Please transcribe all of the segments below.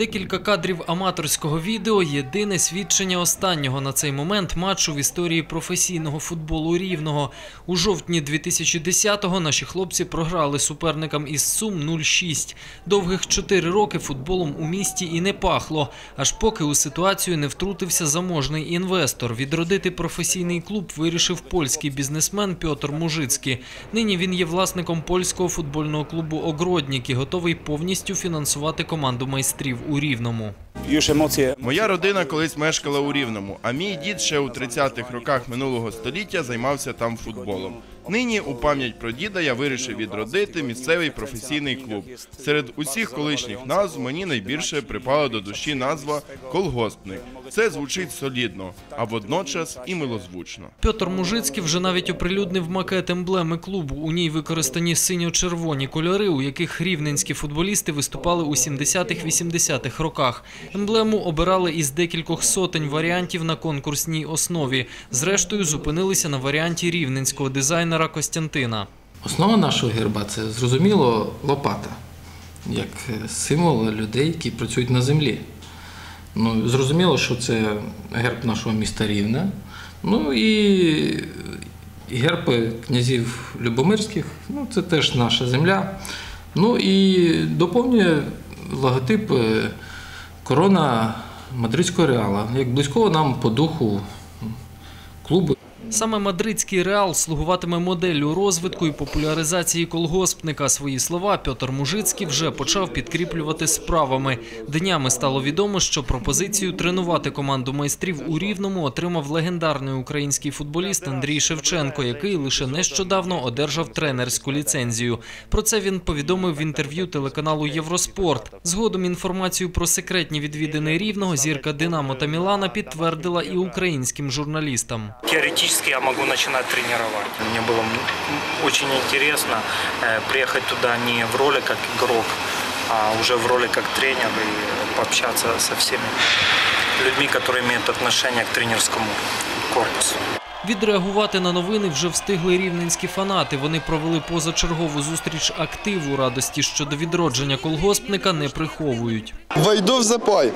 Декілька кадрів аматорського відео єдине свідчення останнього на цей момент матчу в історії професійного футболу рівного. У жовтні 2010-го наші хлопці програли суперникам із Сум 0-6. Довгих чотири роки футболом у місті і не пахло, аж поки у ситуацію не втрутився заможний інвестор. Відродити професійний клуб вирішив польський бізнесмен Пьотр Мужицький. Нині він є власником польського футбольного клубу Огроднік і готовий повністю фінансувати команду майстрів у Рівному. Моя родина колись мешкала у Рівному, а мій дід ще у 30-х роках минулого століття займався там футболом. Нині у пам'ять про діда я вирішив відродити місцевий професійний клуб. Серед усіх колишніх назв мені найбільше припала до душі назва колгоспник. Це звучить солідно, а водночас і милозвучно. Пьотр Мужицький вже навіть оприлюднив макет емблеми клубу. У ній використані синьо-червоні кольори, у яких рівненські футболісти виступали у 70-х-80-х роках. Емблему обирали із декількох сотень варіантів на конкурсній основі. Зрештою, зупинилися на варіанті рівненського дизайнера Костянтина. Основа нашого герба це зрозуміло лопата, як символ людей, які працюють на землі. Ну, зрозуміло, що це герб нашого міста Рівне. Ну і герби герб князів Любомирських, ну це теж наша земля. Ну і доповнює логотип е, корона мадридського реала, як близького нам по духу клубу. Саме мадридський реал слугуватиме моделлю розвитку і популяризації колгоспника. Свої слова Пьотр Мужицький вже почав підкріплювати справами. Днями стало відомо, що пропозицію тренувати команду майстрів у Рівному отримав легендарний український футболіст Андрій Шевченко, який лише нещодавно одержав тренерську ліцензію. Про це він повідомив в інтерв'ю телеканалу Євроспорт. Згодом інформацію про секретні відвідини Рівного зірка Динамо та Мілана підтвердила і українським журналістам Теоретически я могу начинать тренировать. Мне было м, очень интересно э, приехать туда не в роли как игрок, а уже в роли как тренер и пообщаться со всеми людьми, которые имеют отношение к тренерскому корпусу. Відреагувати на новини вже встигли рівненські фанати. Вони провели позачергову зустріч активу радості щодо відродження колгоспника не приховують. Войду в запой.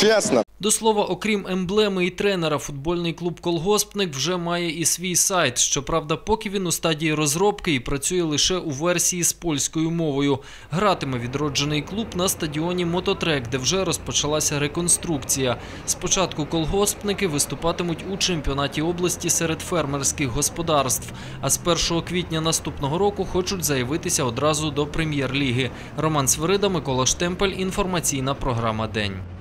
Чесно. До слова, окрім емблеми і тренера, футбольний клуб Колгоспник вже має і свій сайт. Щоправда, поки він у стадії розробки і працює лише у версії з польською мовою. Гратиме відроджений клуб на стадіоні Мототрек, де вже розпочалася реконструкція. Спочатку колгоспники виступатимуть у чемпіонаті області серед фермерських господарств. А з 1 квітня наступного року хочуть заявитися одразу до прем'єр-ліги. Роман Свирида, Микола Штемпель. Інформаційна програма День.